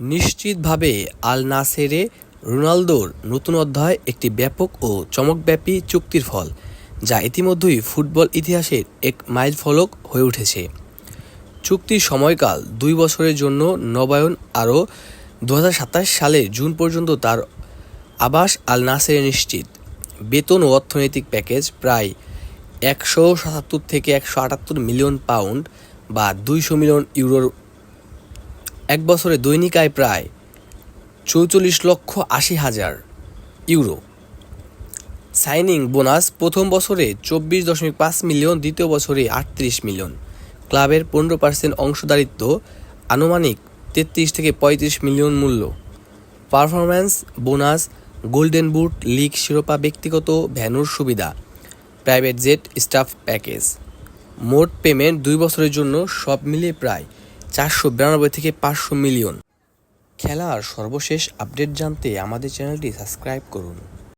নিশ্চিতভাবে আল নাসেরে রোনালদোর নতুন অধ্যায় একটি ব্যাপক ও চমকব্যাপী চুক্তির ফল, যা ইতিমধ্যেই ফুটবল ইতিহাসের এক মাইলফলক হয়ে উঠেছে। চুক্তির সময়কাল দুই বছরের জন্য নবায়ন আরও দু সালের জুন পর্যন্ত তার আবাস আল নাসেরে নিশ্চিত। বেতন ও অর্থনৈতিক প্যাকেজ প্রায় একশো সাতাত্তর থেকে একশো আটাত্তর মিলিয়ন পাউন্ড বা দুইশো মিলিয়ন ইউরোর এক বছরে দৈনিক আয় প্রায় চৌচল্লিশ লক্ষ আশি হাজার ইউরো। সাইনিং বোনাস প্রথম বছরে চব্বিশ দশমিক পাঁচ মিলিয়ন, দ্বিতীয় বছরে আটত্রিশ মিলিয়ন। ক্লাবের পনেরো পার্সেন্ট অংশদারিত্ব আনুমানিক তেত্রিশ থেকে পঁয়ত্রিশ মিলিয়ন মূল্য। Performance bonus, golden boot, league শিরোপা, ব্যক্তিগত ভ্যানুর সুবিধা, প্রাইভেট জেট স্টাফ প্যাকেজ। মোট পেমেন্ট দুই বছরের জন্য সব মিলিয়ে প্রায় চারশো বিরানব্বই থেকে পাঁচশো মিলিয়ন। খেলার সর্বশেষ আপডেট জানতে আমাদের চ্যানেলটি সাবস্ক্রাইব করুন।